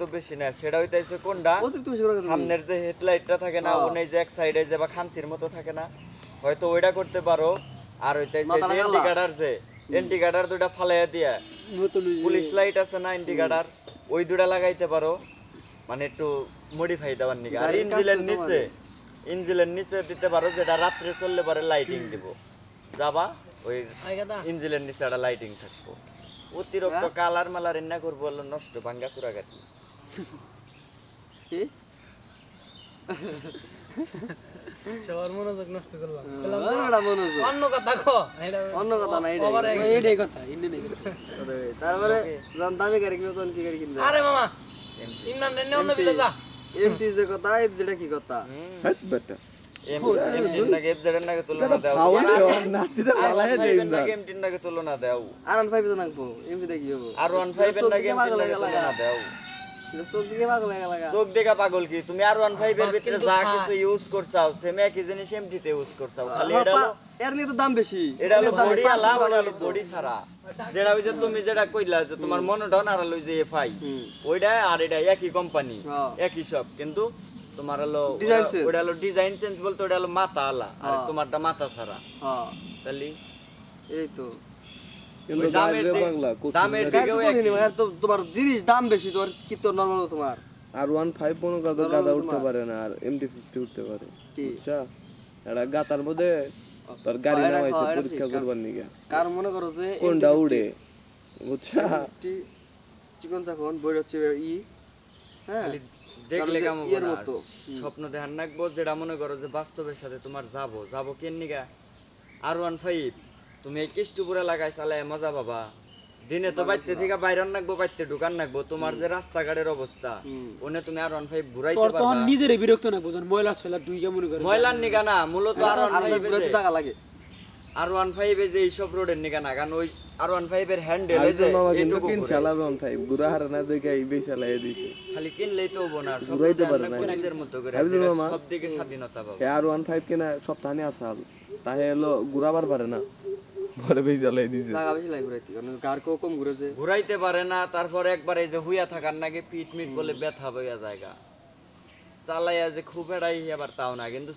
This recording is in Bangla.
অতিরিক্ত বেশি না সেটা হইতেছে কোনটা? অতিরিক্ত বেশি সামনের যে হেডলাইটটা থাকে না হ্যাঁ। ওনে যে এক সাইডে যে বা খামচির মতো থাকে না হয়তো ওইটা করতে পারো। আর হইতেছে। ইন্ডিকেটার যে ইন্ডিকেটার দুইটা ফালাইয়া দিয়া। পুলিশ লাইট আছে না ইন্ডিকেটার ওই দুটা লাগাইতে পারো। মানে একটু মডিফাই দেওয়ার নিকে। আর করতে নিচে ইঞ্জিনের নিচে দিতে পারো যেটা রাত্রে চললে পরে লাইটিং দিব। যাবা ওই ইঞ্জিনের নিচে একটা লাইটিং থাকব। অতিরিক্ত হ্যাঁ? কালার মালার রান্না করব নষ্ট ভাঙ্গা চুরা কাটি? সবার মনোযোগ নষ্ট করলাম। মনোযোগ। অন্য কথা কো। অন্য কথা না এটাই। কথা ইন্ডিয়ান তারপরে যখন দামি গাড়ি কিনবে তখন কি গাড়ি কিনবে? আরে মামা ইমরান রেনে অন্য বিলে যা। এমটি যে কথা এফজেটা কি কথা? হাট বেটা। আর ওয়ান ফাইভ পাগল নাকি তুলনা দাও। চোখ দেখা পাগল কি? তুমি আর ওয়ান ফাইভের ভিতরে যা কিছু ইউজ করছাও সেম একই জিনিস এমটিতে ইউজ করছাও। খালি এটা এর নিয়ে তো দাম বেশি। এটা হলো বডি আলা হলো বডি ছাড়া। যেটা হইছে তুমি যেটা কইলা যে তোমার মনোটন আর হলো যে এফআই। ওইটা আর এটা একই কোম্পানি হ্যাঁ। একই সব কিন্তু তোমার হলো ওটা- হলো ডিজাইন চেঞ্জ বলতে ওটা হলো মাথা আলা। আর হ্যাঁ। তোমারটা মাথা ছাড়া। হ্যাঁ। তাহলে এই তো। তোমার জিনিস দাম বেশি তোমার কি নর্মাল তোমার? আর ওয়ান ফাইভ মনে করো গাদা উঠতে পারে না আর এমটি ফিফটি উঠতে পারে। কি? এটা গাতার মধ্যে তোর গাড়ি নামাইছে পরীক্ষা করবার নিগে। কারণ মনে করো যে কোনটা উড়ে? বুঝছা? চিকন চাকন বই হচ্ছে ই হ্যাঁ? দেখলে কেমন। স্বপ্ন দেখার নাকবো যেটা মনে করো যে বাস্তবের সাথে তোমার যাব। যাব কেন নিগা? আর ওয়ান ফাইভ তুমি এই কিস্টুপুরে লাগাই চালায় মজা পাবা। দিনে তো বাইতে থেকে বাইরন নাকবো বাইতে ঢুকান নাকবো তোমার যে রাস্তাঘাটের অবস্থা। ওনে তুমি আর ওয়ান ফাইভ ঘুরাইতে তোর তখন পারবা। নিজের বিরক্ত না বুঝুন ময়লা সয়লা দুই মনে করে। ময়লার নিগা না মূলত আর ওয়ান আর ফাইভ ঘুরাইতে জায়গা লাগে। আর ওয়ান ফাইভ যে এইসব রোডের নিগা না কারণ ওই আর ওয়ান ফাইভ এর হ্যান্ডেল আর যে কিন্তু কিন। চালার ওয়ান ফাইভ হারে না দেখে এই বেশ চালাই দিছে। খালি কিনলেই তো হব না সব ঘুরাইতে পারে না। নিজের মতো করে সব দিকে স্বাধীনতা পাবো। আর ওয়ান ফাইভ কিনা সপ্তাহে আসাল তাহে এলো ঘুরাবার পারে না। পরে দিছে। বেশি ঘুরাইতে কারণ গার কেউ কম ঘুরেছে। ঘুরাইতে পারে না তারপর একবার এই যে হুইয়া থাকার নাকি পিট মিট বলে ব্যথা বইয়া জায়গা। চালাইয়া যে খুব এড়াই আবার তাও না কিন্তু